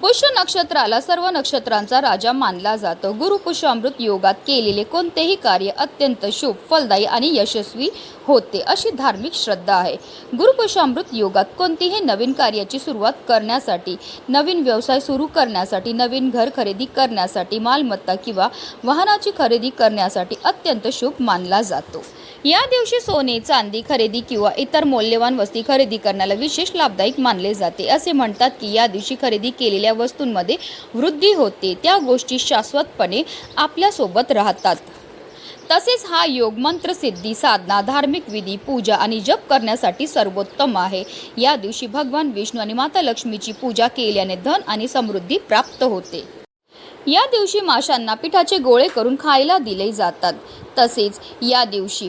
पुष्य नक्षत्राला सर्व नक्षत्रांचा राजा मानला जातो. गुरु पुष्य अमृत योगात केलेले कोणतेही कार्य अत्यंत शुभ फलदायी आणि यशस्वी होते अशी धार्मिक श्रद्धा आहे. गुरुपुष्य अमृत योगात कोणतीही नवीन कार्याची सुरुवात करण्यासाठी नवीन व्यवसाय सुरू करण्यासाठी नवीन घर खरेदी करण्यासाठी मालमत्ता किंवा वाहनाची खरेदी करण्यासाठी अत्यंत शुभ मानला जातो. या दिवशी सोने चांदी खरेदी किंवा इतर मौल्यवान वस्तू खरेदी करण्याला विशेष लाभदायक मानले जाते असे म्हणतात की या दिवशी खरेदी केलेल्या वस्तूंमध्ये वृद्धी होते त्या गोष्टी शाश्वतपणे आपल्यासोबत राहतात. तसेच हा योग मंत्रसिद्धी साधना धार्मिक विधी पूजा आणि जप करण्यासाठी सर्वोत्तम आहे. या दिवशी भगवान विष्णू आणि माता लक्ष्मीची पूजा केल्याने धन आणि समृद्धी प्राप्त होते. या दिवशी माशांना पिठाचे गोळे करून खायला दिले जातात. तसेच या दिवशी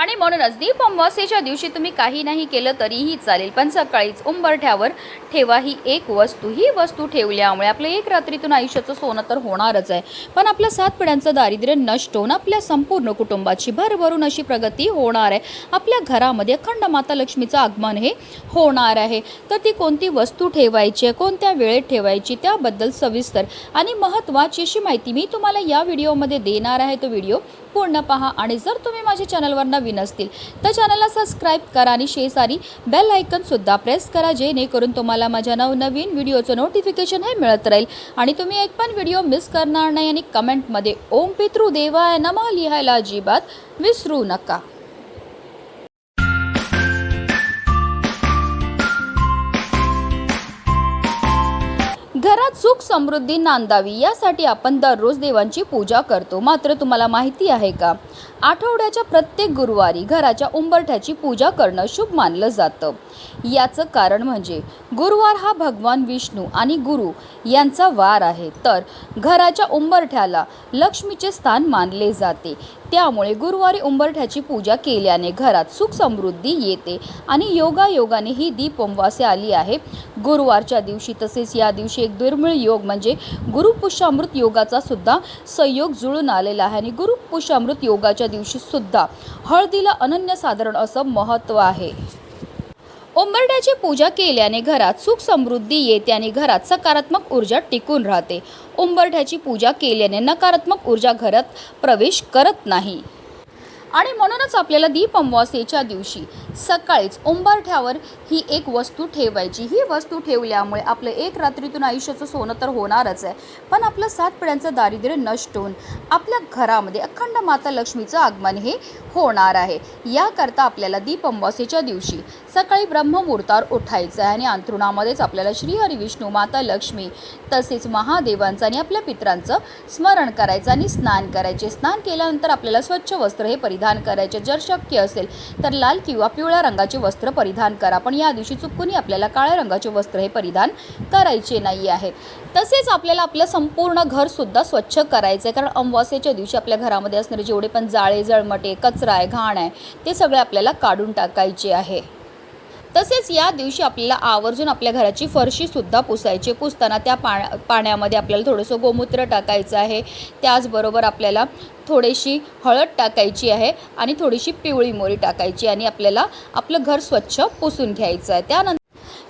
आणि म्हणूनच दीप अमावस्येच्या दिवशी तुम्ही काही नाही केलं तरीही चालेल. पण सकाळीच उंबरठ्यावर ठेवा ही एक वस्तू. ही वस्तू ठेवल्यामुळे आपलं एक रात्रीतून आयुष्याचं सोनं तर होणारच आहे. पण आपल्या सात पिढ्यांचं दारिद्र्य नष्ट होऊन आपल्या संपूर्ण कुटुंबाची भरभरून अशी प्रगती होणार आहे. आपल्या घरामध्ये अखंड माता लक्ष्मीचं आगमन हे होणार आहे. तर ती कोणती वस्तू ठेवायची आहे कोणत्या वेळेत ठेवायची त्याबद्दल सविस्तर आणि महत्त्वाची अशी माहिती मी तुम्हाला या व्हिडिओमध्ये देणार आहे. तो व्हिडिओ पूर्ण पहा आणि जर तुम्ही माझ्या चॅनलवर नवीन असतील तर चॅनलला सबस्क्राईब करा आणि शेजारी बेल आयकनसुद्धा प्रेस करा जेणेकरून तुम्हाला माझ्या नवनवीन व्हिडिओचं नोटिफिकेशन हे मिळत राहील. आणि तुम्ही एक पण व्हिडिओ मिस करणार नाही आणि कमेंटमध्ये ओम पितृ देवाय नमा लिहायला अजिबात विसरू नका. घरात सुख समृद्धी नांदावी यासाठी आपण दररोज देवांची पूजा करतो. मात्र तुम्हाला माहिती आहे का? आठवड्याच्या प्रत्येक गुरुवारी घराच्या उंबरठ्याची पूजा करणं शुभ मानलं जातं. याचं कारण म्हणजे गुरुवार हा भगवान विष्णू आणि गुरु यांचा वार आहे. तर घराच्या उंबरठ्याला लक्ष्मीचे स्थान मानले जाते. त्यामुळे गुरुवारी उंबरठ्याची पूजा केल्याने घरात सुख समृद्धी येते आणि योगायोगाने ही दीप उमवासे आली आहे. गुरुवारच्या दिवशी तसेच या दिवशी एक दुर्मिळ योग म्हणजे गुरुपुष्यामृत योगाचा सुद्धा संयोग जुळून आलेला आहे आणि गुरुपुष्यामृत योगाच्या दिवशी सुद्धा हळदीला अनन्यसाधारण असं महत्त्व आहे. उंबरड्याची पूजा केल्याने घरात सुख समृद्धी येते आणि घरात सकारात्मक ऊर्जा टिकून राहते. उंबरठ्याची पूजा केल्याने नकारात्मक ऊर्जा घरात प्रवेश करत नाही. आणि म्हणूनच आपल्याला दीप अमावास्येच्या दिवशी सकाळीच उंबरठ्यावर ही एक वस्तू ठेवायची. ही वस्तू ठेवल्यामुळे आपलं एक रात्रीतून आयुष्याचं सोनं तर होणारच आहे. पण आपलं सात पिढ्यांचं दारिद्र्य नष्ट होऊन आपल्या घरामध्ये अखंड माता लक्ष्मीचं आगमन हे होणार आहे. याकरता आपल्याला दीप अमावास्येच्या दिवशी सकाळी ब्रह्ममुहूर्तावर उठायचं आहे आणि अंथरुणामध्येच आपल्याला श्रीहरी विष्णू माता लक्ष्मी तसेच महादेवांचं आणि आपल्या पित्रांचं स्मरण करायचं आणि स्नान करायचे. स्नान केल्यानंतर आपल्याला स्वच्छ वस्त्र हे परिधान परिधान करायचे जर शक्य असेल तर लाल किंवा पिवळ्या रंगाचे वस्त्र परिधान करा. पण या दिवशी चुकूनही आपल्याला काळ्या रंगाचे वस्त्र हे परिधान करायचे नाही आहे. तसेच आपल्याला आपलं संपूर्ण घरसुद्धा स्वच्छ करायचं आहे कारण अमावास्याच्या दिवशी आपल्या घरामध्ये असणारे जेवढे पण जाळे जळमटे कचरा आहे घाण आहे ते सगळे आपल्याला काढून टाकायचे आहे. तसेच या दिवशी आपल्याला आवर्जून आपल्या घराची फरशीसुद्धा पुसायची. पुसताना त्या पा पाण्यामध्ये आपल्याला थोडंसं गोमूत्र टाकायचं आहे. त्याचबरोबर आपल्याला थोडीशी हळद टाकायची आहे आणि थोडीशी पिवळी मोरी टाकायची आणि आपल्याला आपलं घर स्वच्छ पुसून घ्यायचं आहे. त्यानंतर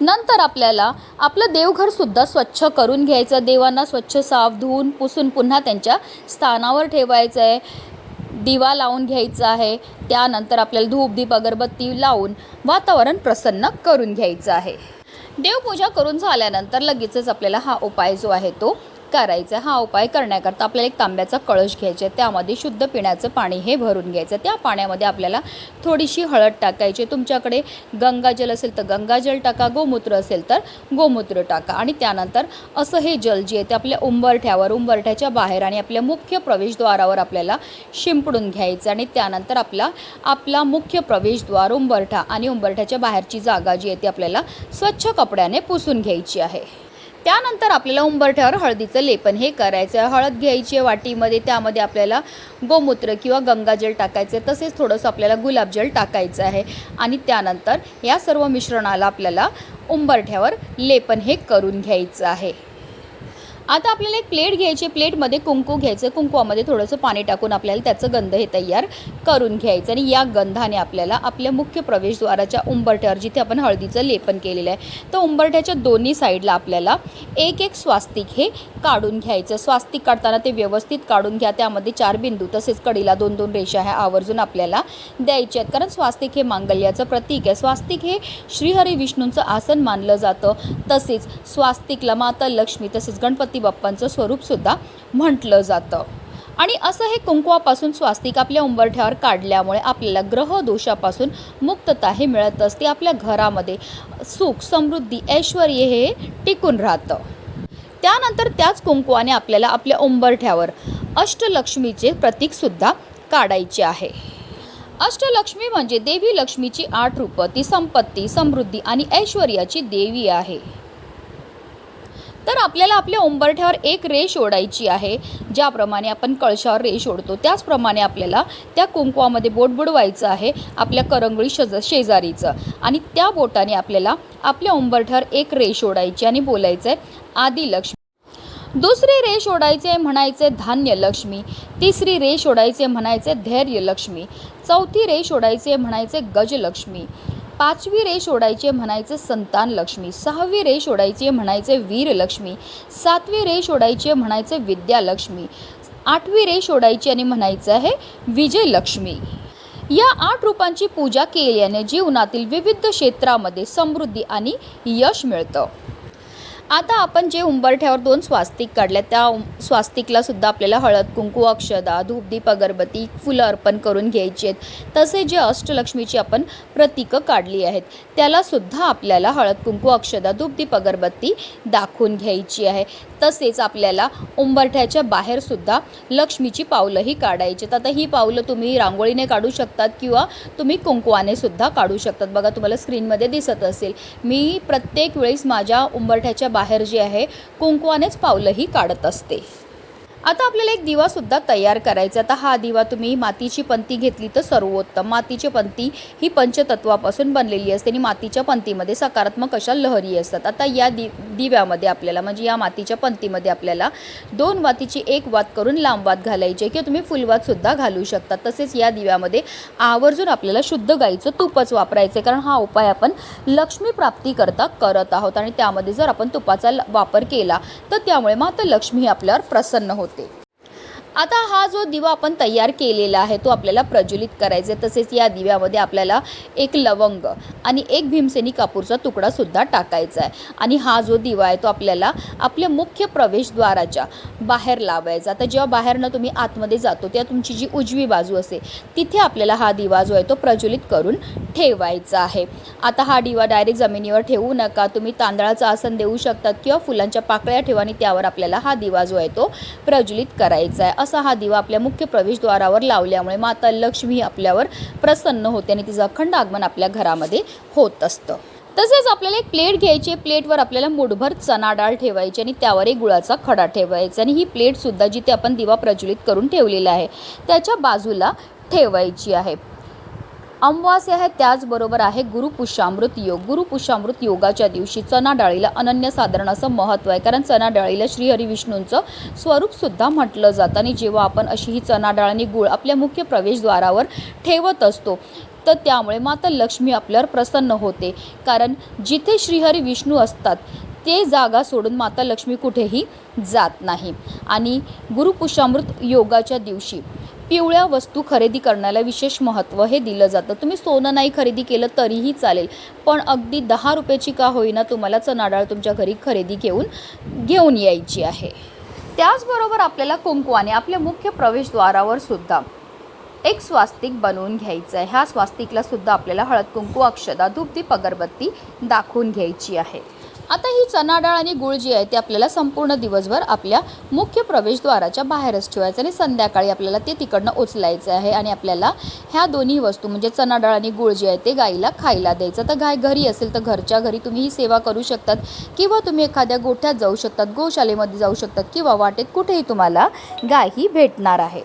नंतर आपल्याला आपलं देवघरसुद्धा स्वच्छ करून घ्यायचं देवांना स्वच्छ साफ धुवून पुसून पुन्हा त्यांच्या स्थानावर ठेवायचं आहे. दिवा लावून घ्यायचा आहे. त्यानंतर आपल्याला धूप दीप अगरबत्ती लावून वातावरण प्रसन्न करून घ्यायचं आहे. देवपूजा करून झाल्यानंतर लगेचच आपल्याला हा उपाय जो आहे तो करायचा हा उपाय करण्याकरता आपल्याला एक तांब्याचा कळश घ्यायचा आहे. त्यामध्ये शुद्ध पिण्याचं पाणी हे भरून घ्यायचं त्या पाण्यामध्ये आपल्याला थोडीशी हळद टाकायची तुमच्याकडे गंगाजल असेल तर गंगाजल टाका गोमूत्र असेल तर गोमूत्र टाका. आणि त्यानंतर असं हे जल जे आहे ते आपल्या उंबरठ्यावर उंबरठ्याच्या बाहेर आणि आपल्या मुख्य प्रवेशद्वारावर आपल्याला शिंपडून घ्यायचं आणि त्यानंतर आपला आपला मुख्य प्रवेशद्वार उंबरठा आणि उंबरठ्याच्या बाहेरची जागा जी आहे ती आपल्याला स्वच्छ कपड्याने पुसून घ्यायची आहे. त्यानंतर आपल्याला उंबरठ्यावर हळदीचं लेपन हे करायचं आहे हळद घ्यायची आहे वाटीमध्ये त्यामध्ये आपल्याला गोमूत्र किंवा गंगाजल टाकायचं आहे. तसेच थोडंसं आपल्याला गुलाबजल टाकायचं आहे. आणि त्यानंतर या सर्व मिश्रणाला आपल्याला उंबरठ्यावर लेपन हे करून घ्यायचं आहे. आता आपल्याला एक प्लेट घ्यायची प्लेटमध्ये कुंकू घ्यायचं कुंकवामध्ये थोडंसं पाणी टाकून आपल्याला त्याचं गंध हे तयार करून घ्यायचं आणि या गंधाने आपल्याला आपल्या मुख्य प्रवेशद्वाराच्या उंबरठ्यावर जिथे आपण हळदीचं लेपन केलेलं आहे तर उंबरठ्याच्या दोन्ही साईडला आपल्याला एक एक स्वास्तिक हे काढून घ्यायचं स्वास्तिक काढताना ते व्यवस्थित काढून घ्या. त्यामध्ये चार बिंदू तसेच कडीला दोन दोन रेषा ह्या आवर्जून आपल्याला द्यायच्या आहेत. कारण स्वास्तिक हे मांगल्याचं प्रतीक आहे. स्वास्तिक हे श्रीहरी विष्णूंचं आसन मानलं जातं. तसेच स्वास्तिकला माता लक्ष्मी तसेच गणपती बाप्पांचं स्वरूपसुद्धा म्हटलं जातं. आणि असं हे कुंकवापासून स्वास्तिक आपल्या उंबरठ्यावर काढल्यामुळे आपल्याला ग्रह दोषापासून मुक्तता हे मिळत असते. आपल्या घरामध्ये सुख समृद्धी ऐश्वर हे टिकून राहतं. त्यानंतर त्याच कुंकवाने आपल्याला आपल्या उंबरठ्यावर अष्टलक्ष्मीचे प्रतीकसुद्धा काढायचे आहे. अष्टलक्ष्मी म्हणजे देवी लक्ष्मीची आठ रूपं. ती संपत्ती समृद्धी आणि ऐश्वर्याची देवी आहे. तर आपल्याला आपल्या उंबरठ्यावर एक रेष ओढायची आहे. ज्याप्रमाणे आपण कळशावर रेष ओढतो त्याचप्रमाणे आपल्याला त्या कुंकवामध्ये बोट बुडवायचं आहे आपल्या करंगळी शेज शेजारीचं. आणि त्या बोटाने आपल्याला आपल्या उंबरठ्यावर एक रेष ओढायची आणि बोलायचं आहे आदी लक्ष्मी. दुसरी रेष ओढायचे म्हणायचे धान्य लक्ष्मी. तिसरी रेष ओढायचे म्हणायचे धैर्य लक्ष्मी. चौथी रेष ओढायचे म्हणायचे गजलक्ष्मी पाचवी रेष ओढायचे म्हणायचे संतान लक्ष्मी. सहावी रेष ओढायचे म्हणायचे वीरलक्ष्मी सातवी रेष ओढायचे म्हणायचे विद्यालक्ष्मी आठवी रेष ओढायची आणि म्हणायचं आहे विजयलक्ष्मी या आठ रूपांची पूजा केल्याने जीवनातील विविध क्षेत्रामध्ये समृद्धी आणि यश मिळतं. आता आपण जे उंबरठ्यावर दोन स्वास्तिक काढल्या त्या स्वास्तिकला सुद्धा आपल्याला हळद कुंकू अक्षदा धूपदीप अगरबत्ती फुलं अर्पण करून घ्यायची आहेत. तसे जे अष्टलक्ष्मीची आपण प्रतीकं काढली आहेत त्याला सुद्धा आपल्याला हळद कुंकू अक्षदा धूपदीप अगरबत्ती दाखवून घ्यायची आहे. तसेच आपल्याला उंबरठ्याच्या बाहेरसुद्धा लक्ष्मीची पावलंही काढायची तर आता ही पावलं तुम्ही रांगोळीने काढू शकतात किंवा तुम्ही कुंकवाने सुद्धा काढू शकतात. बघा तुम्हाला स्क्रीनमध्ये दिसत असेल. मी प्रत्येक वेळेस माझ्या उंबरठ्याच्या बाहेर जे आहे कुंकवानेच पावलंही काढत असते. आता आपल्याला एक दिवासुद्धा तयार करायचा आता हा दिवा तुम्ही मातीची पंती घेतली तर सर्वोत्तम. मातीची पंती ही पंचतत्वापासून बनलेली असते आणि मातीच्या पंतीमध्ये सकारात्मक अशा लहरी असतात. आता या दि दिव्यामध्ये आपल्याला म्हणजे या मातीच्या पंतीमध्ये आपल्याला दोन वातीची एक वात करून लांब वात घालायची आहे किंवा तुम्ही फुलवातसुद्धा घालू शकता. तसेच या दिव्यामध्ये आवर्जून आपल्याला शुद्ध गाईचं तूपच वापरायचं आहे. कारण हा उपाय आपण लक्ष्मी प्राप्तीकरता करत आहोत आणि त्यामध्ये जर आपण तुपाचा वापर केला तर त्यामुळे मात्र लक्ष्मी ही आपल्यावर प्रसन्न होते. birthday. आता हा जो दिवा आपण तयार केलेला आहे तो आपल्याला प्रज्वलित करायचा आहे तसेच या दिव्यामध्ये आपल्याला एक लवंग आणि एक भीमसेनी कापूरचा तुकडासुद्धा टाकायचा आहे आणि हा जो दिवा आहे तो आपल्याला आपल्या मुख्य प्रवेशद्वाराच्या बाहेर लावायचा. आता जेव्हा बाहेरनं तुम्ही आतमध्ये जातो तेव्हा तुमची जी उजवी बाजू असते तिथे आपल्याला हा दिवा जो आहे तो प्रज्वलित करून ठेवायचा आहे. आता हा दिवा डायरेक्ट जमिनीवर ठेवू नका. तुम्ही तांदळाचं आसन देऊ शकतात किंवा फुलांच्या पाकळ्या ठेवा आणि त्यावर आपल्याला हा दिवा जो आहे तो प्रज्वलित करायचा आहे असा हा दिवा आपल्या मुख्य प्रवेशद्वारावर लावल्यामुळे माता लक्ष्मी आपल्यावर प्रसन्न होते आणि तिचं अखंड आगमन आपल्या घरामध्ये होत असतं. तसेच आपल्याला एक प्लेट घ्यायची आहे. प्लेटवर आपल्याला मुठभर चना डाळ ठेवायची आणि त्यावर एक गुळाचा खडा ठेवायचा आणि ही प्लेटसुद्धा जिथे आपण दिवा प्रज्वलित करून ठेवलेला आहे त्याच्या बाजूला ठेवायची आहे. अमावास्या आहे त्याचबरोबर आहे गुरुपुष्यामृत योग. गुरुपुष्यामृत योगाच्या दिवशी चना डाळीला अनन्यसाधारण असं महत्त्व आहे. कारण चना डाळीला श्रीहरी विष्णूंचं स्वरूपसुद्धा म्हटलं जातं आणि जेव्हा आपण अशी ही चना डाळ आणि गुळ आपल्या मुख्य प्रवेशद्वारावर ठेवत असतो तर त्यामुळे माता लक्ष्मी आपल्यावर प्रसन्न होते. कारण जिथे श्रीहरी विष्णू असतात ते जागा सोडून माता लक्ष्मी कुठेही जात नाही. आणि गुरुपुषामृत योगाच्या दिवशी पिवळ्या वस्तू खरेदी करण्याला विशेष महत्त्व हे दिलं जातं. तुम्ही सोनं नाही खरेदी केलं तरीही चालेल. पण अगदी दहा रुपयाची का होईना तुम्हाला चणाडाळ तुमच्या घरी खरेदी घेऊन घेऊन यायची आहे. त्याचबरोबर आपल्याला कुंकवाने आपल्या मुख्य प्रवेशद्वारावर सुद्धा एक स्वास्तिक बनवून घ्यायचं आहे. ह्या स्वास्तिकला सुद्धा आपल्याला हळद कुंकू अक्षदा धूपदीप अगरबत्ती दाखवून घ्यायची आहे. आता ही चना डाळ आणि गुळ जी आहे ते आपल्याला संपूर्ण दिवसभर आपल्या मुख्य प्रवेशद्वाराच्या बाहेरच ठेवायचं आणि संध्याकाळी आपल्याला ते तिकडनं उचलायचं आहे आणि आपल्याला ह्या दोन्ही वस्तू म्हणजे चना डाळ आणि गुळ जी आहे ते गाईला खायला द्यायचं. तर गाय घरी असेल तर घरच्या घरी तुम्ही ही सेवा करू शकतात किंवा तुम्ही एखाद्या गोठ्यात जाऊ शकतात गोशालेमध्ये जाऊ शकतात किंवा वाटेत कुठेही तुम्हाला गाय ही भेटणार आहे.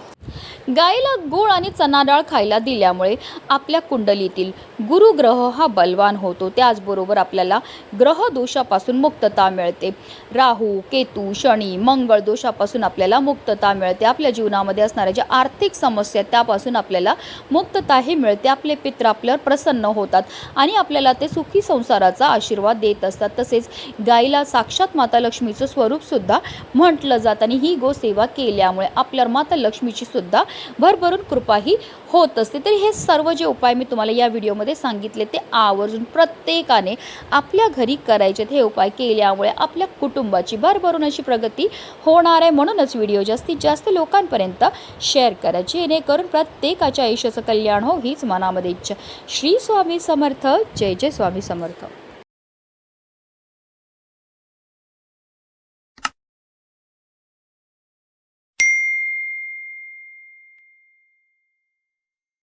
गायीला गूळ आणि चना डाळ खायला दिल्यामुळे आपल्या कुंडलीतील गुरुग्रह हा बलवान होतो. त्याचबरोबर आपल्याला ग्रह दोषापासून मुक्तता मिळते. राहू केतू शनी मंगळ दोषापासून आपल्याला मुक्तता मिळते. आपल्या जीवनामध्ये असणाऱ्या ज्या आर्थिक समस्या आहेत, त्यापासून आपल्याला मुक्तता हे मिळते. आपले पित्र आपल्यावर प्रसन्न होतात आणि आपल्याला ते सुखी संसाराचा आशीर्वाद देत असतात. तसेच गायीला साक्षात माता लक्ष्मीचं स्वरूपसुद्धा म्हटलं जातं आणि ही गोसेवा केल्यामुळे आपल्यावर माता लक्ष्मीची सुद्धा भरभरून कृपाही होत असते. तर हे सर्व जे उपाय मी तुम्हाला या व्हिडिओमध्ये सांगितले ते आवर्जून प्रत्येकाने आपल्या घरी करायचे. हे उपाय केल्यामुळे आपल्या कुटुंबाची भरभरून अशी प्रगती होणार आहे. म्हणूनच व्हिडिओ जास्तीत जास्त लोकांपर्यंत शेअर करायची जेणेकरून प्रत्येकाच्या आयुष्याचं कल्याण हो हीच मनामध्ये इच्छा. श्री स्वामी समर्थ. जय जय स्वामी समर्थ.